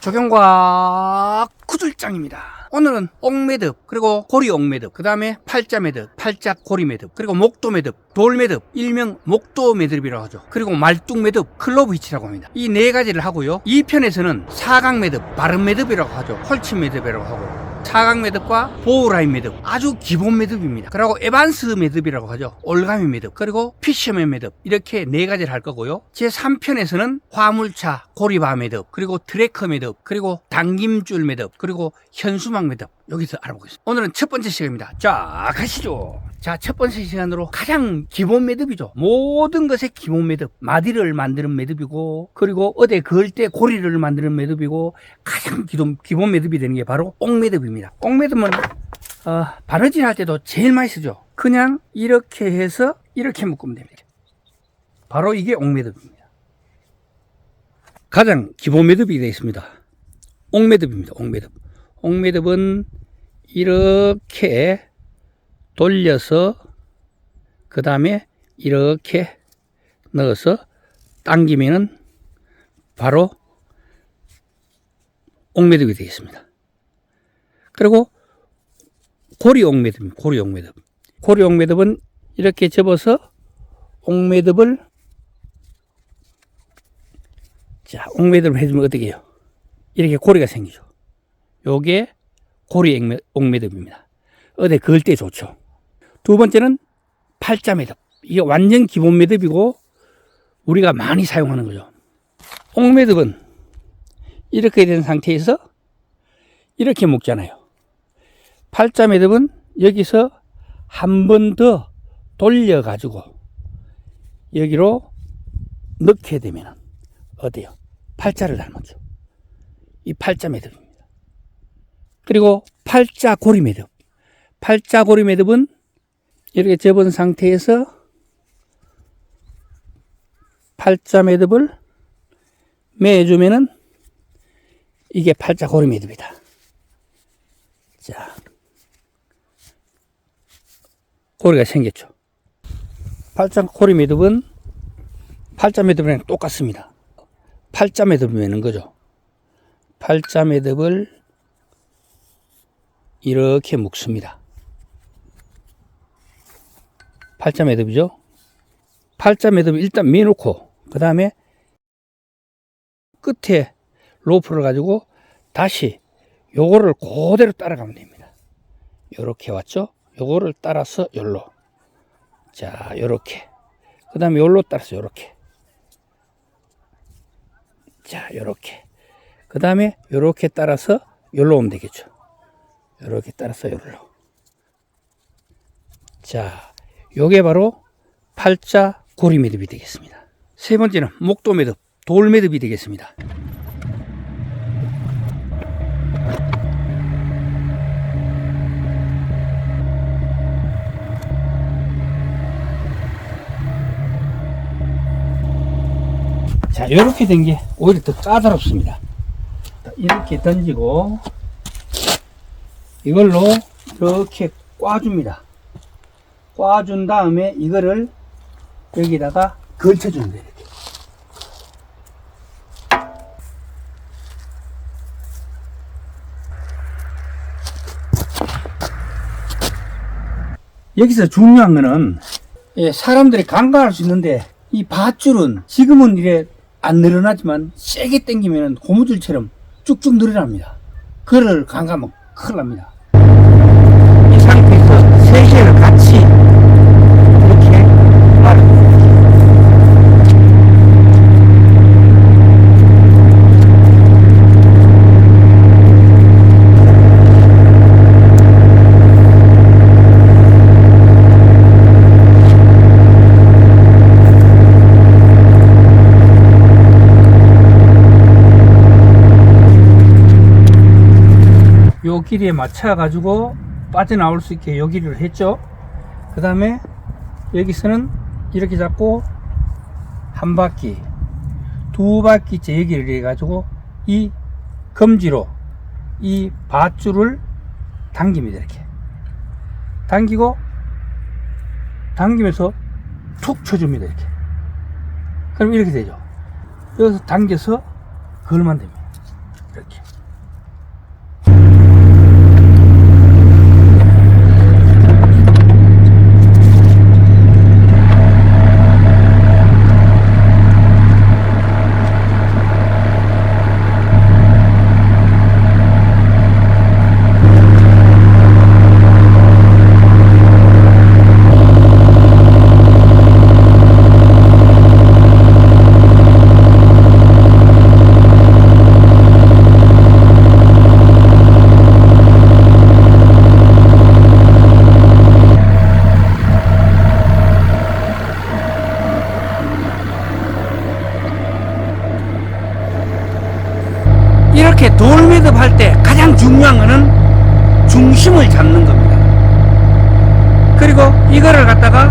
조경과 구들장입니다. 오늘은 옥매듭 그리고 고리 옥매듭 그 다음에 팔자 매듭 팔자 고리 매듭 그리고 목도 매듭 돌 매듭 일명 목도 매듭이라고 하죠. 그리고 말뚝 매듭 클로브 히치라고 합니다. 이 네 가지를 하고요. 이 편에서는 사각 매듭 바른 매듭이라고 하죠. 홀친 매듭이라고 하고 사각 매듭과 보호라인 매듭 아주 기본 매듭입니다. 그리고 에반스 매듭이라고 하죠. 올가미 매듭 그리고 피셔맨 매듭 이렇게 네 가지를 할 거고요. 제 3편에서는 화물차 고리바 매듭 그리고 트래커 매듭 그리고 당김줄 매듭 그리고 현수막 매듭 여기서 알아보겠습니다. 오늘은 첫 번째 시간입니다. 자 가시죠. 자 첫 번째 시간으로 가장 기본 매듭이죠. 모든 것의 기본 매듭 마디를 만드는 매듭이고 그리고 어디 그을 때 고리를 만드는 매듭이고 가장 기본, 기본 매듭이 되는 게 바로 옥매듭입니다 옥매듭은 어, 바느질 할 때도 제일 쓰죠. 그냥 이렇게 해서 이렇게 묶으면 됩니다. 바로 이게 옥매듭입니다. 가장 기본 매듭이 되어 있습니다. 옥매듭입니다. 옥매듭. 옥매듭은 이렇게 돌려서 그 다음에 이렇게 넣어서 당기면은 바로 옥매듭이 되겠습니다. 그리고 고리 옥매듭입니다. 고리 옥매듭. 고리 옥매듭은 이렇게 접어서 옥매듭을 자, 옥매듭을 해주면 어떻게 해요? 이렇게 고리가 생기죠. 요게 고리 옥매- 옥매듭입니다. 어디 그을 때 좋죠. 두 번째는 팔자 매듭. 이게 완전 기본 매듭이고 우리가 많이 사용하는 거죠. 옥매듭은 이렇게 된 상태에서 이렇게 묶잖아요. 팔자 매듭은 여기서 한 번 더 돌려 가지고 여기로 넣게 되면 어때요? 팔자를 닮았죠. 이 팔자 매듭입니다. 그리고 팔자 고리 매듭. 팔자 고리 매듭은 이렇게 접은 상태에서 팔자 매듭을 매주면은 이게 팔자 고리 매듭이다. 자, 고리가 생겼죠. 팔자 고리 매듭은 팔자 매듭이랑 똑같습니다. 팔자 매듭을 매는 거죠. 팔자 매듭을 이렇게 묶습니다. 팔자 매듭이죠. 팔자 매듭 일단 매놓고 그 다음에 끝에 로프를 가지고 다시 요거를 그대로 따라가면 됩니다. 요렇게 왔죠? 요거를 따라서 열로 자 요렇게 그 다음에 요로 따라서 요렇게 자 요렇게 그 다음에 요렇게 따라서 요로 오면 되겠죠. 요렇게 따라서 요로 자 요게 바로 팔자 고리 매듭이 되겠습니다. 세 번째는 목도 매듭, 돌 매듭이 되겠습니다. 자, 이렇게 된 게 오히려 더 까다롭습니다. 이렇게 던지고 이걸로 이렇게 꽈줍니다. 꽈준 다음에 이거를 여기다가 걸쳐주면 돼요. 이렇게. 여기서 중요한 거는 예, 사람들이 감각할 수 있는데 이 밧줄은 지금은 이래 안 늘어나지만 세게 당기면 고무줄처럼 쭉쭉 늘어납니다. 그를 감가면 큰일 납니다. 이 상태에서 세 개를 같이 이렇게 말아 요 길이에 맞춰 가지고 빠져나올 수 있게 여기를 했죠. 그 다음에 여기서는 이렇게 잡고 한 바퀴 두 바퀴째 여기를 해 가지고 이 검지로 이 밧줄을 당깁니다 이렇게. 당기고 당기면서 툭 쳐줍니다 이렇게. 그럼 이렇게 되죠. 여기서 당겨서 걸면 됩니다. 이렇게. 이렇게 돌 매듭할 때 가장 중요한 거는 중심을 잡는 겁니다. 그리고 이거를 갖다가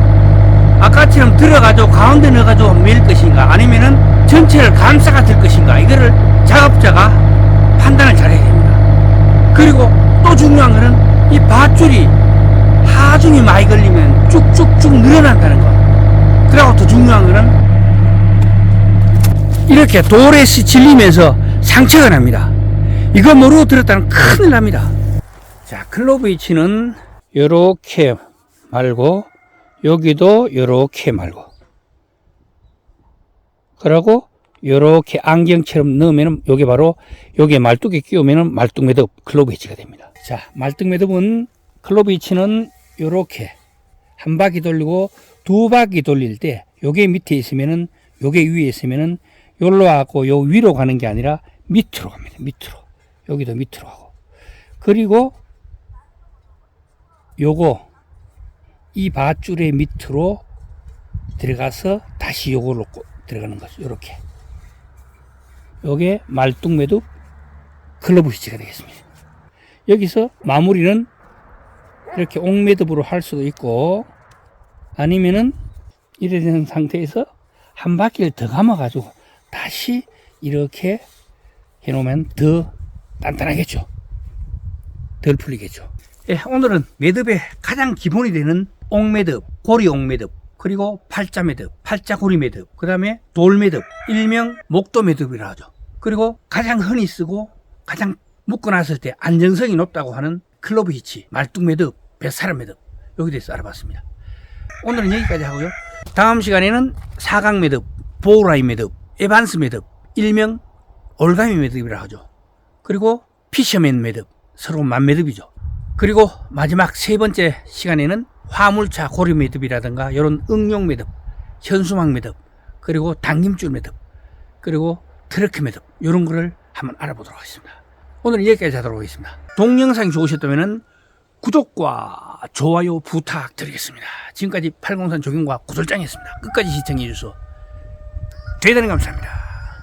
아까처럼 들어가지고 가운데 넣어가지고 밀 것인가 아니면은 전체를 감싸가 들 것인가 이거를 작업자가 판단을 잘해야 됩니다. 그리고 또 중요한 거는 이 밧줄이 하중이 많이 걸리면 쭉쭉쭉 늘어난다는 거. 그리고 더 중요한 거는 이렇게 돌에 질리면서 상처가 납니다. 이거 모르고 들었다는 큰일 납니다. 자, 클로브 위치는 요렇게 말고 여기도 요렇게 말고 그러고 요렇게 안경처럼 넣으면 요게 바로 요게 말뚝에 끼우면 말뚝 매듭 클로브 위치가 됩니다. 자, 말뚝 매듭은 클로브 위치는 요렇게 한 바퀴 돌리고 두 바퀴 돌릴 때 요게 밑에 있으면은 요게 위에 있으면은 요로 하고 요 위로 가는 게 아니라 밑으로 갑니다. 밑으로. 여기도 밑으로 하고. 그리고 요거 이 밧줄의 밑으로 들어가서 다시 요걸로 꽂- 들어가는 거죠. 요렇게. 요게 말뚝 매듭 클러브 위치가 되겠습니다. 여기서 마무리는 이렇게 옥매듭으로 할 수도 있고 아니면은 이래 된 상태에서 한 바퀴를 더 감아 가지고 다시 이렇게 해놓으면 더 단단하겠죠. 덜 풀리겠죠. 예, 오늘은 매듭의 가장 기본이 되는 옥매듭, 고리 옥매듭, 그리고 팔자 매듭, 팔자 고리 매듭, 그 다음에 돌 매듭, 일명 목도 매듭이라 하죠. 그리고 가장 흔히 쓰고 가장 묶어놨을 때 안정성이 높다고 하는 클로브 히치, 말뚝 매듭, 뱃사람 매듭, 여기 대해서 알아봤습니다. 오늘은 여기까지 하고요. 다음 시간에는 사각 매듭, 보우라인 매듭, 에반스 매듭, 일명 올가미 매듭이라 하죠. 그리고 피셔맨 매듭, 서로 만매듭이죠. 그리고 마지막 세 번째 시간에는 화물차 고리 매듭이라든가 이런 응용 매듭, 현수막 매듭, 그리고 당김줄 매듭, 그리고 트러크 매듭 이런 거를 한번 알아보도록 하겠습니다. 오늘은 여기까지 하도록 하겠습니다. 동영상이 좋으셨다면 구독과 좋아요 부탁드리겠습니다. 지금까지 팔공산 조경과 구설장이었습니다. 끝까지 시청해 주셔서 대단히 감사합니다.